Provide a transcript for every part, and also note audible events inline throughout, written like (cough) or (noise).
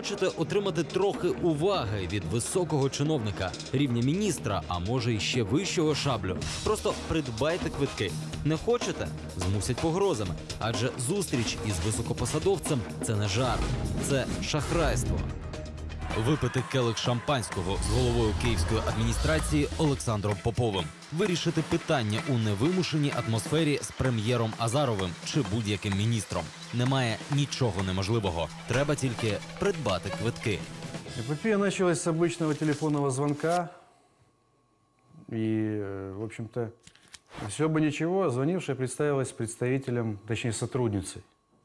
Хочете отримати трохи уваги від високого чиновника, рівня міністра, а може й ще вищого шаблю. Просто придбайте квитки. Не хочете? Змусять погрозами. Адже зустріч із високопосадовцем це не жарт, це шахрайство Випити келих шампанського з головою київської адміністрації Олександром Поповим, вирішити питання у невимушеній атмосфері з прем'єром Азаровим чи будь-яким міністром. Немає нічого неможливого. Треба тільки придбати квитки. Эпопея началась с обычного телефонного звонка. И, э, в общем-то, все бы ничего, звонившая представилась представителем, точнее, сотрудницей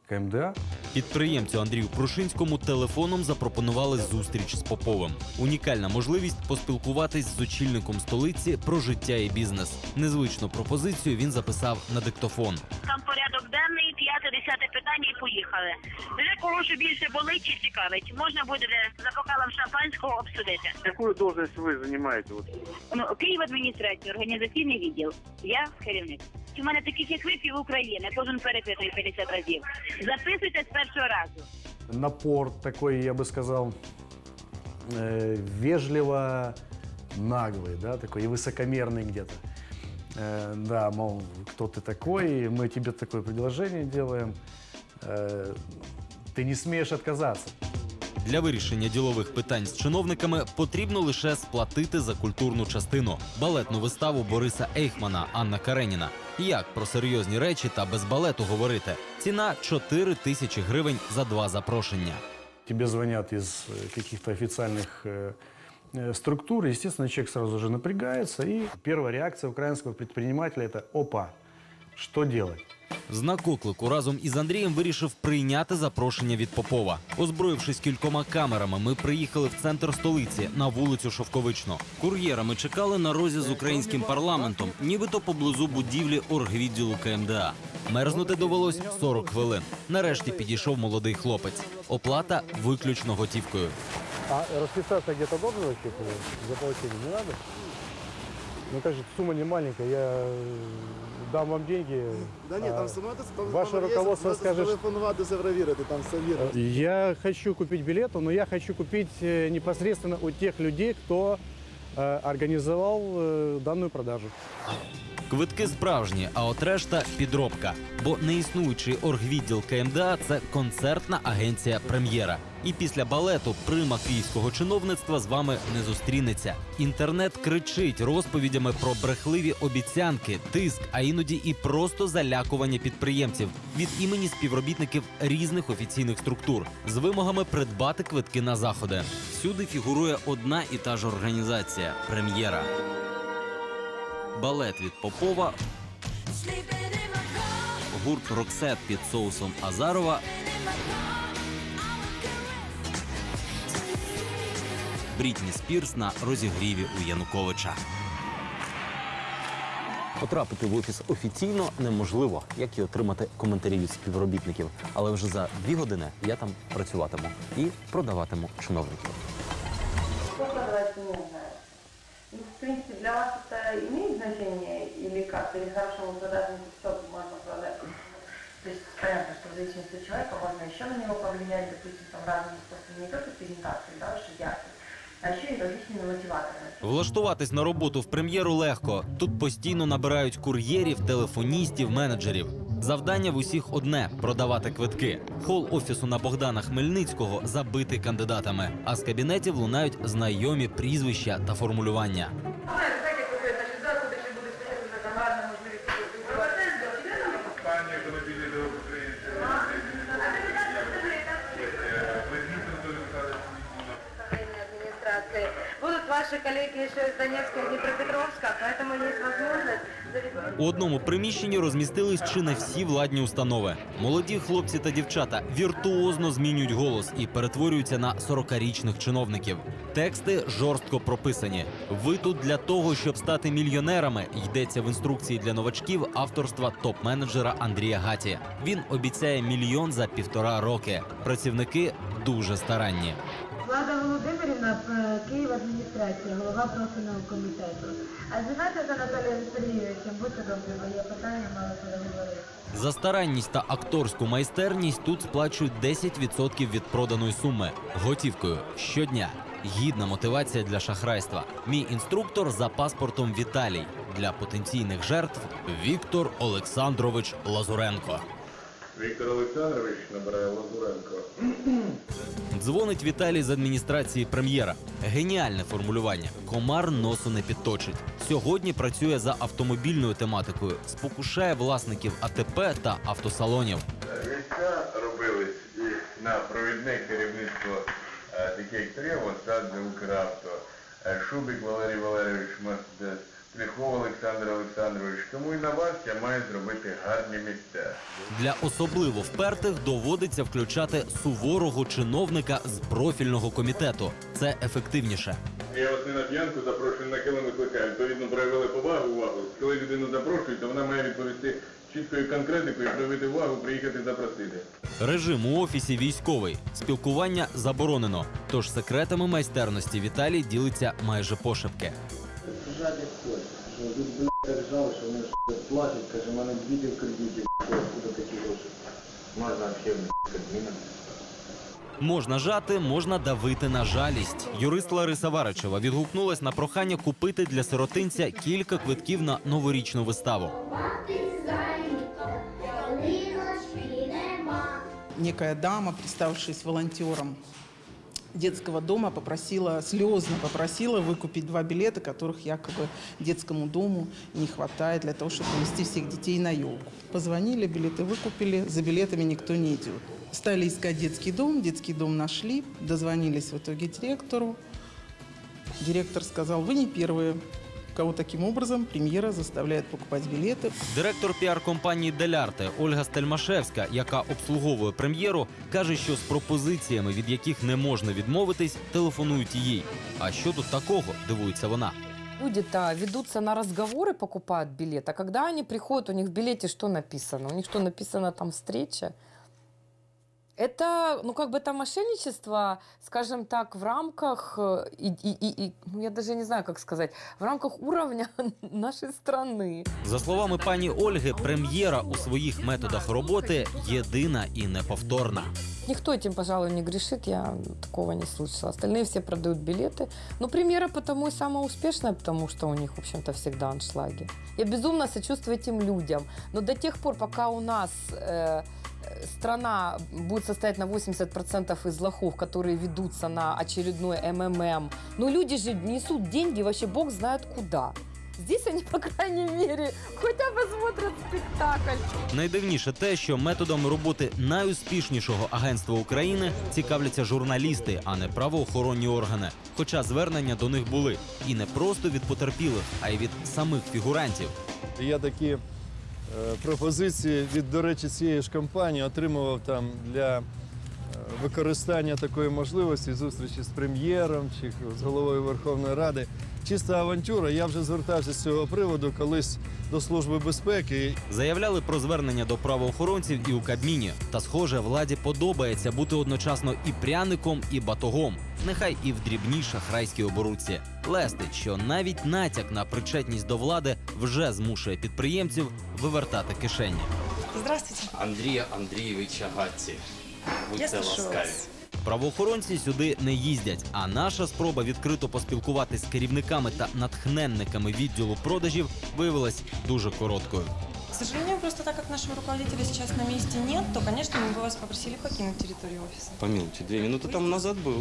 КМДА. Підприємцю Андрію Прушинському телефоном запропонували зустріч з Поповим. Унікальна можливість поспілкуватись з очільником столиці про життя і бізнес. Незвичну пропозицію він записав на диктофон. Там порядок денний, п'яте, десяте питання і поїхали. Вже кого що більше болить чи цікавить, можна буде за бокалом шампанського обсудити. Какую должность вы занимаете? Вот, Ну, Київ адміністрація, організаційний відділ. Я керівник. У мене таких як ви пів України, кожен перепитує 50 разів. Записуйте з першого разу. Напор такой, я бы сказал, э, вежливо наглый, да, такой и высокомерный где-то. Э, да, мол, кто ты такой, мы тебе такое предложение делаем. Э, ты не смеешь отказаться. Для вирішення ділових питань з чиновниками потрібно лише сплатити за культурну частину балетну виставу Бориса Ейхмана Анна Кареніна. Як про серйозні речі та без балету говорити? Ціна 4 тисячі гривень за два запрошення. Тебе звонят из э, каких-то официальных э, э, структур, естественно, человек сразу же напрягается, и первая реакция украинского предпринимателя – это «Опа, Что делать?» Знак оклику разом із Андрієм вирішив прийняти запрошення від Попова. Озброївшись кількома камерами, ми приїхали в центр столиці на вулицю Шовковичну. Кур'єрами чекали на розі з українським парламентом, нібито поблизу будівлі оргвідділу КМДА. Мерзнути довелось 40 хвилин. Нарешті підійшов молодий хлопець. Оплата виключно готівкою. А где-то должен вообще за получение? Не надо? Ну, как же, сумма не маленькая, я э, дам вам деньги. Да ні, а там саме там ваше там є, руководство можете скаже, що- телефонувати, завровірити, там все вірно. Я хочу купить билеты, но я хочу купить э, непосредственно у тех людей, кто э, организовал э, данную продажу. Квитки справжні, а от решта підробка. Бо неіснуючий оргвідділ КМДА це концертна агенція прем'єра. І після балету прима київського чиновництва з вами не зустрінеться. Інтернет кричить розповідями про брехливі обіцянки, тиск, а іноді і просто залякування підприємців від імені співробітників різних офіційних структур з вимогами придбати квитки на заходи. Всюди фігурує одна і та ж організація прем'єра. Балет від Попова, гурт Роксет під соусом Азарова, Брітні Спірс на розігріві у Януковича. Потрапити в офіс офіційно неможливо, як і отримати коментарі від співробітників. Але вже за дві години я там працюватиму і продаватиму чиновників. Что продавать не знаю. Ну, в принципе, для вас это имеет значение или как? Или хорошему продажнику все можно продать? То есть понятно, что в зависимости от человека можно еще на него повлиять, допустим, там разными способами, не только презентации, да, очень яркой, а еще и различными мотиваторами. Влаштуватись на роботу в прем'єру легко. Тут постійно набирають кур'єрів, телефоністів, менеджерів. Завдання в усіх одне продавати квитки. Хол офісу на Богдана Хмельницького забитий кандидатами. А з кабінетів лунають знайомі прізвища та формулювання. ваши коллеги еще из Донецка и Днепропетровска, поэтому есть возможность У одному приміщенні розмістились чи не всі владні установи. Молоді хлопці та дівчата віртуозно змінюють голос і перетворюються на 40-річних чиновників. Тексти жорстко прописані. Ви тут для того, щоб стати мільйонерами, йдеться в інструкції для новачків авторства топ-менеджера Андрія Гаті. Він обіцяє мільйон за півтора роки. Працівники дуже старанні. Влада Володимирівна е, Київ адміністрація, голова профільного комітету. А зв'язати з Анатолієм Сергійовичем, будьте добрі, бо є питання, мали переговорити. За старанність та акторську майстерність тут сплачують 10% від проданої суми готівкою щодня. Гідна мотивація для шахрайства. Мій інструктор за паспортом Віталій для потенційних жертв Віктор Олександрович Лазуренко. Віктор Олександрович набирає Лазуренко. Дзвонить Віталій з адміністрації прем'єра. Геніальне формулювання. Комар носу не підточить. Сьогодні працює за автомобільною тематикою, спокушає власників АТП та автосалонів. Місця робились і на провідне керівництво е, таке як Трево, Укравто, е, Шубик Валерій Валерійович Мерседес, Трехов Олександр Олександрович. Тому і на вас я маю зробити гарні місця. Для особливо впертих доводиться включати суворого чиновника з профільного комітету. Це ефективніше. Я вас не на п'янку запрошую на килим викликаю. Відповідно, проявили повагу, увагу. Коли людину запрошують, то вона має відповісти чіткою конкретикою, проявити увагу, приїхати запросити. Режим у офісі військовий. Спілкування заборонено. Тож секретами майстерності Віталій ділиться майже пошепки. Жать як. Що вони ж платять, каже, в мене діти в кредиті, куди такі гроші. Можна взагалі, блядь, Можна жати, можна давити на жалість. Юрист Лариса Варичева відгукнулась на прохання купити для сиротинця кілька квитків на новорічну виставу. некая дама, представившись волонтером детского дома, попросила, слезно попросила выкупить два билета, которых якобы детскому дому не хватает для того, чтобы повезти всех детей на елку. Позвонили, билеты выкупили, за билетами никто не идет. Стали искать детский дом, детский дом нашли, дозвонились в итоге директору. Директор сказал, вы не первые, кого таким образом премьера заставляет покупать билеты. Директор піар-компанії Делярте Ольга Стельмашевська, яка обслуговує прем'єру, каже, що з пропозиціями, від яких не можна відмовитись, телефонують їй. А що тут такого? дивується вона. Люди-то ведутся на разговоры, покупают билет, а когда они приходят, у них в билете что написано? У них что написано там встреча? Это, ну, как бы это мошенничество, скажем так, в рамках, э, и, и- и- и, ну, я даже не знаю, как сказать, в рамках уровня (laughs) нашей страны. За словами пані Ольги, прем'єра у своїх методах роботи єдина і неповторна. Никто этим, пожалуй, не грешит, я такого не слышала. Остальные все продают билеты. Но премьера потому и самая успешная, потому что у них, в общем-то, всегда аншлаги. Я безумно сочувствую этим людям. Но до тех пор, пока у нас э, э, страна будет состоять на 80% из лохов, которые ведутся на очередной МММ, ну люди же несут деньги вообще бог знает куда. Здесь они, (laughs) по крайней мере, хотя бы смотрят спектакль. Найдивніше те, що методом роботи найуспішнішого агентства України цікавляться журналісти, а не правоохоронні органи. Хоча звернення до них були і не просто від потерпілих, а й від самих фігурантів. Я такі пропозиції від, до речі, цієї ж компанії отримував там для е, використання такої можливості зустрічі з прем'єром чи з головою Верховної Ради. Чиста авантюра. Я вже звертався з цього приводу колись до Служби безпеки. Заявляли про звернення до правоохоронців і у Кабміні. Та, схоже, владі подобається бути одночасно і пряником, і батогом. Нехай і в дрібній шахрайській оборудці. Лестить, що навіть натяк на причетність до влади вже змушує підприємців вивертати кишені. Здравствуйте. Андрія Андрійовича Гатці. Будьте Я слушаю ласкаві. вас. Правоохоронці сюди не їздять. А наша спроба відкрито поспілкуватись з керівниками та натхненниками відділу продажів виявилась дуже короткою. К сожалению, просто так как нашего руководителя сейчас на месте нет, то, конечно, мы бы вас попросили покинуть территорию офиса. Помилуйте, дві минути тому назад був.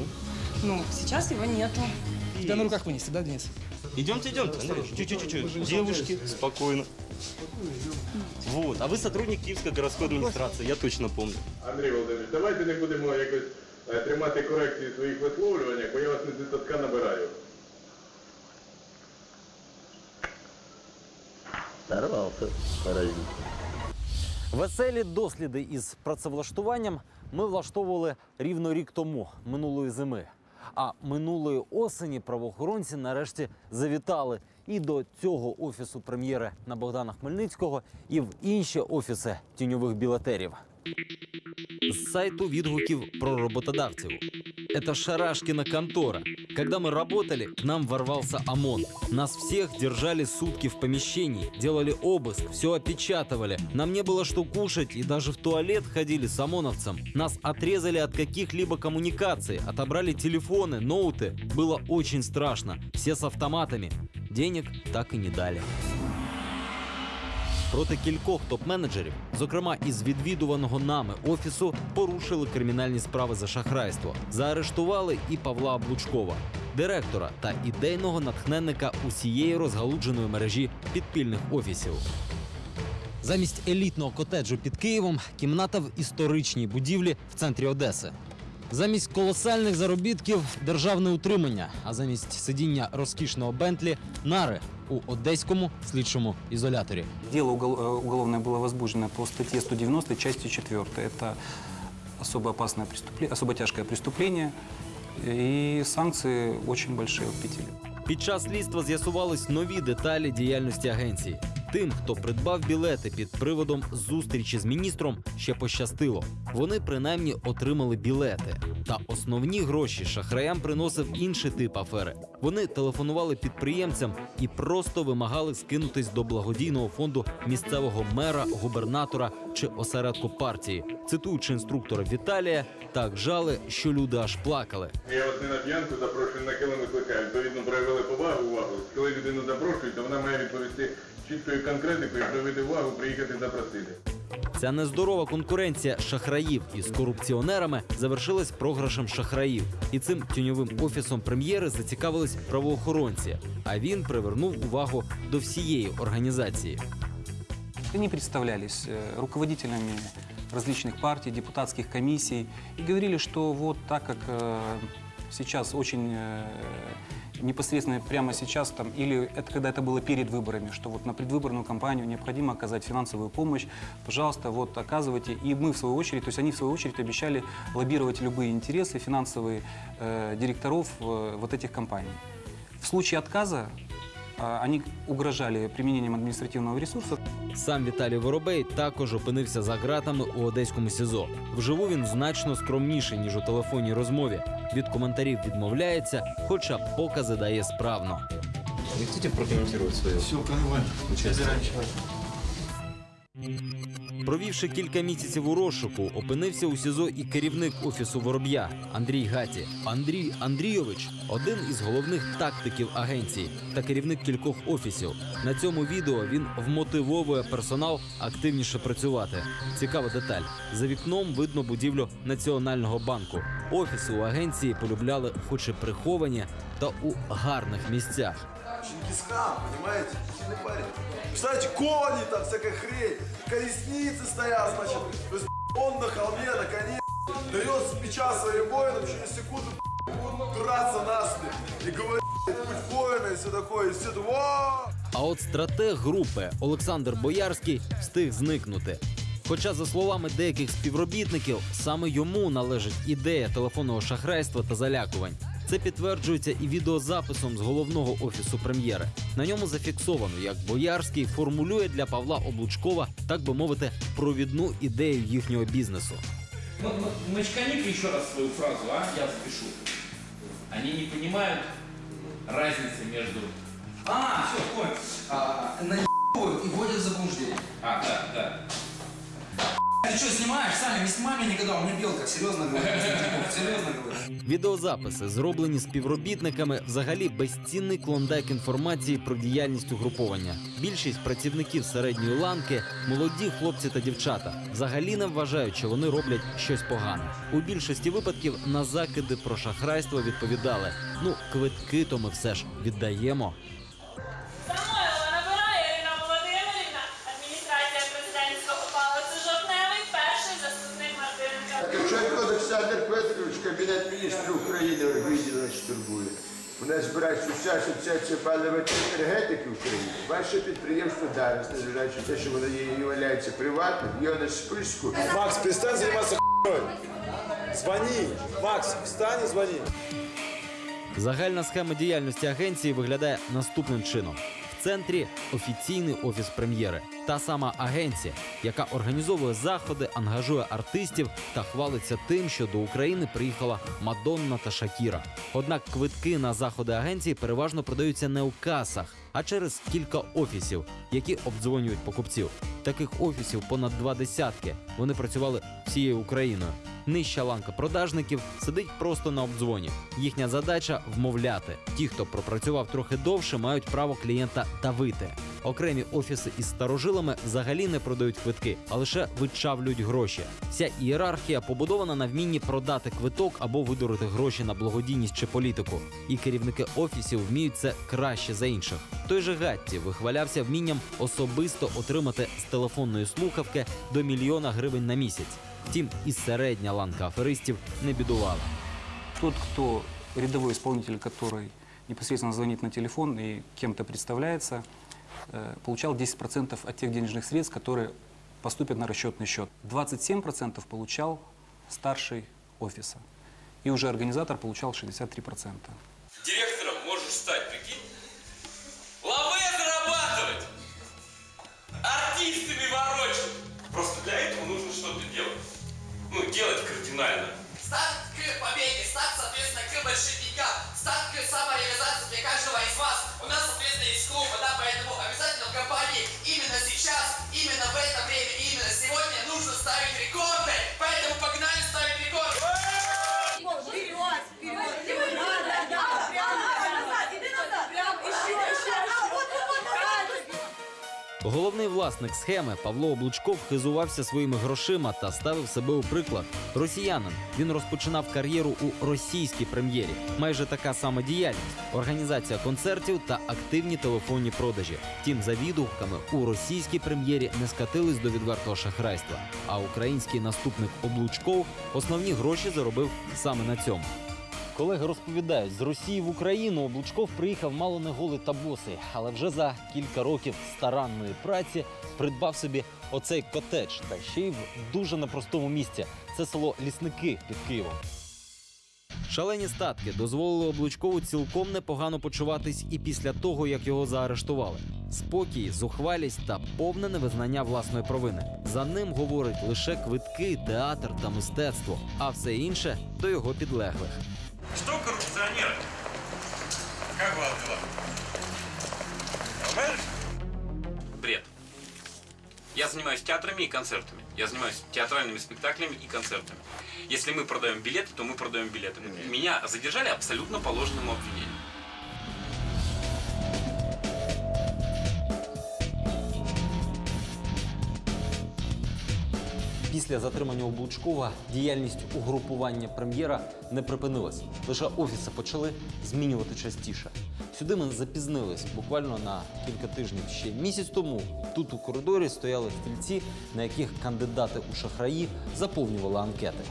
Ну, сейчас его нету. Тебя на руках вынести, да, Денис? Идемте, идемте. Андрей, Чуть-чуть, Девушки, спокойно. Вот, а вы сотрудник Киевской городской администрации, я точно помню. Андрій Володимирович, давайте не будемо якось е, тримати корекції в своїх висловлюваннях, бо я вас не з десятка набираю. Веселі досліди із працевлаштуванням ми влаштовували рівно рік тому, минулої зими. А минулої осені правоохоронці нарешті завітали і до цього офісу прем'єри на Богдана Хмельницького, і в інші офіси тіньових білетерів. З сайту відгуків про роботодавців. Це шарашкіна контора. Когда мы работали, к нам ворвался ОМОН. Нас всех держали сутки в помещении, делали обыск, все опечатывали. Нам не было что кушать и даже в туалет ходили с ОМОНовцем. Нас отрезали от каких-либо коммуникаций, отобрали телефоны, ноуты. Было очень страшно. Все с автоматами. Денег так і не дали. Проти кількох топ-менеджерів, зокрема із відвідуваного нами офісу, порушили кримінальні справи за шахрайство. Заарештували і Павла Облучкова, директора та ідейного натхненника усієї розгалудженої мережі підпільних офісів. Замість елітного котеджу під Києвом кімната в історичній будівлі в центрі Одеси. Замість колосальних заробітків державне утримання, а замість сидіння розкішного Бентлі нари у одеському слідчому ізоляторі. Дело угол- э, уголовное было возбуждено по статье 190, части 4. Это особо опасное преступление, особо тяжкое преступление. И санкции очень большие от пяти лет. Під час слідства з'ясувались нові деталі діяльності агенції. Тим, хто придбав білети під приводом зустрічі з міністром, ще пощастило. Вони принаймні отримали білети. Та основні гроші шахраям приносив інший тип афери. Вони телефонували підприємцям і просто вимагали скинутись до благодійного фонду місцевого мера, губернатора чи осередку партії. Цитуючи інструктора Віталія, так жали, що люди аж плакали. Я вас не на п'янку запрошую, на килим викликаю. Відповідно, проявили повагу, увагу. Коли людину запрошують, то вона має відповісти чіткою конкретикою, проявити увагу, приїхати запросити. Ця нездорова конкуренція шахраїв із корупціонерами завершилась програшем шахраїв. І цим тіньовим офісом прем'єри зацікавились правоохоронці. А він привернув увагу до всієї організації. Они представлялись э, руководителями различных партий, депутатских комиссий и говорили, что вот так как э, сейчас очень э, непосредственно прямо сейчас там, или это когда это было перед выборами, что вот на предвыборную кампанию необходимо оказать финансовую помощь, пожалуйста, вот оказывайте. И мы в свою очередь, то есть они в свою очередь обещали лоббировать любые интересы финансовые э, директоров э, вот этих компаний. В случае отказа а, они угрожали применением административного ресурса. Сам Віталій Воробей також опинився за ґратами у одеському СІЗО. Вживу він значно скромніший ніж у телефонній розмові. Від коментарів відмовляється, хоча покази дає справно. Вы хочете прокоментувати своє? Все, понимаю. Провівши кілька місяців у розшуку, опинився у СІЗО і керівник офісу Вороб'я Андрій Гаті. Андрій Андрійович один із головних тактиків агенції та керівник кількох офісів. На цьому відео він вмотивовує персонал активніше працювати. Цікава деталь: за вікном видно будівлю Національного банку. Офіси у агенції полюбляли, хоч і приховані, та у гарних місцях. Чингисхан, понимаете? Сильный парень. Представляете, кони там, всякая хрень, колесницы стоят, значит. То есть он на холме, на коне, дает с плеча своим воинам, через секунду будут драться насмерть. И говорит, будь воина и все такое, и все это, «Во!» А от стратег групи Олександр Боярський встиг зникнути. Хоча, за словами деяких співробітників, саме йому належить ідея телефонного шахрайства та залякувань. Це підтверджується і відеозаписом з головного офісу прем'єри. На ньому зафіксовано, як Боярський формулює для Павла Облучкова, так би мовити, провідну ідею їхнього бізнесу. Ну, ну, Мочкани-ка еще раз свою фразу, а? Я запишу. Они не понимают разницы между... А, все, понял. А, наебывают и вводят в заблуждение. А, да, да. Ты что, снимаешь? Саня, не снимай меня никогда, у меня белка, серьезно говорю. Серьезно говорю. Відеозаписи, зроблені співробітниками, взагалі безцінний клондайк інформації про діяльність угруповання. Більшість працівників середньої ланки молоді хлопці та дівчата. Взагалі не вважають, що вони роблять щось погане. У більшості випадків на закиди про шахрайство відповідали: ну, квитки то ми все ж віддаємо. Олександр Петрович, Кабінет міністрів України відділ нас турбує. У нас збирається вся асоціація паливо енергетики України. Ваше підприємство зараз, незважаючи на те, що воно є є приватним, є на списку. Макс, перестань заниматься хуйней. Звони. Макс, встань и звони. Загальна схема діяльності агенції виглядає наступним чином. Центрі офіційний офіс прем'єри. Та сама агенція, яка організовує заходи, ангажує артистів та хвалиться тим, що до України приїхала Мадонна та Шакіра. Однак квитки на заходи агенції переважно продаються не у касах, а через кілька офісів, які обдзвонюють покупців. Таких офісів понад два десятки. Вони працювали всією Україною. Нижча ланка продажників сидить просто на обдзвоні. Їхня задача вмовляти. Ті, хто пропрацював трохи довше, мають право клієнта давити. Окремі офіси із старожилами взагалі не продають квитки, а лише вичавлюють гроші. Вся ієрархія побудована на вмінні продати квиток або видурити гроші на благодійність чи політику. І керівники офісів вміють це краще за інших. Той же Гатті вихвалявся вмінням особисто отримати з телефонної слухавки до мільйона гривень на місяць. Втім, і середня ланка аферистів не бідувала. Тот, кто рядовой исполнитель, который непосредственно звонит на телефон и кем-то представляется, э, получал 10% от тех денежных средств, которые поступят на расчетный счет. 27% получал старший офиса. И уже организатор получал 63%. Кардинально. Старт к победе, старт, соответственно, к большим деньгам, к самореализации Головний власник схеми Павло Облучков хизувався своїми грошима та ставив себе у приклад. Росіянин він розпочинав кар'єру у російській прем'єрі. Майже така сама діяльність: організація концертів та активні телефонні продажі. Втім, за відгуками у російській прем'єрі не скатились до відвертого шахрайства. А український наступник Облучков основні гроші заробив саме на цьому. Колеги розповідають, з Росії в Україну Облучков приїхав мало не голий та босий, але вже за кілька років старанної праці придбав собі оцей котедж, та ще й в дуже непростому місці. Це село Лісники під Києвом. Шалені статки дозволили Облучкову цілком непогано почуватись і після того, як його заарештували. Спокій, зухвалість та повне невизнання власної провини. За ним говорить лише квитки, театр та мистецтво, а все інше до його підлеглих. Что коррупционеры? Как вам дела? Нормально? Бред. Я занимаюсь театрами и концертами. Я занимаюсь театральными спектаклями и концертами. Если мы продаем билеты, то мы продаем билеты. Меня задержали абсолютно по ложному обвинению. Після затримання Облучкова діяльність угрупування прем'єра не припинилась. Лише офіси почали змінювати частіше. Сюди ми запізнились буквально на кілька тижнів. Ще місяць тому тут у коридорі стояли стільці, на яких кандидати у шахраї заповнювали анкети.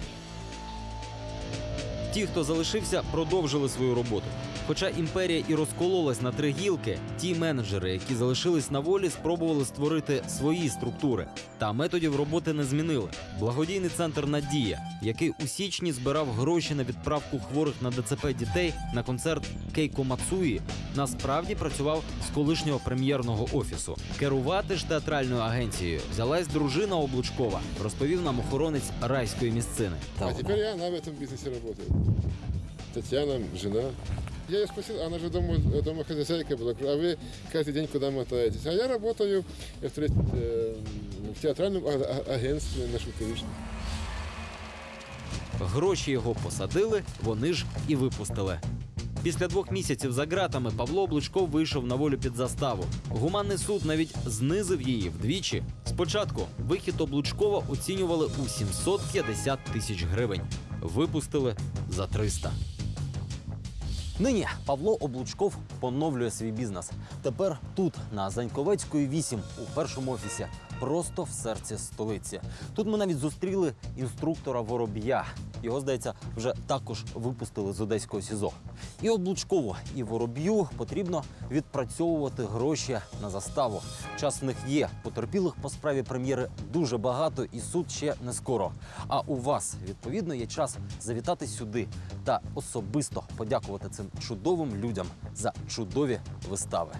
Ті, хто залишився, продовжили свою роботу. Хоча імперія і розкололась на три гілки, ті менеджери, які залишились на волі, спробували створити свої структури. Та методів роботи не змінили. Благодійний центр Надія, який у січні збирав гроші на відправку хворих на ДЦП дітей на концерт Кейко Мацуї, насправді працював з колишнього прем'єрного офісу. Керувати ж театральною агенцією взялась дружина Облучкова, розповів нам охоронець райської місцини. А и она в этом бизнесе работает. Татьяна, жена. Я ее спросил, она же дома, дома хозяйка была, а вы каждый день куда мотаетесь? А я работаю э, в, тре- э, в театральном а- а- агентстве на Шелковичной. Гроші його посадили, вони ж і випустили. Після двох місяців за ґратами Павло Облучков вийшов на волю під заставу. Гуманний суд навіть знизив її вдвічі. Спочатку вихід Облучкова оцінювали у 750 тисяч гривень. Випустили за 300. Нині Павло Облучков поновлює свій бізнес. Тепер тут, на Заньковецької 8, у першому офісі, просто в серці столиці. Тут ми навіть зустріли інструктора Вороб'я. Його, здається, вже також випустили з одеського СІЗО. І Облучкову, і Вороб'ю потрібно відпрацьовувати гроші на заставу. Час в них є. Потерпілих по справі прем'єри дуже багато, і суд ще не скоро. А у вас відповідно є час завітати сюди та особисто подякувати цим чудовим людям за чудові вистави.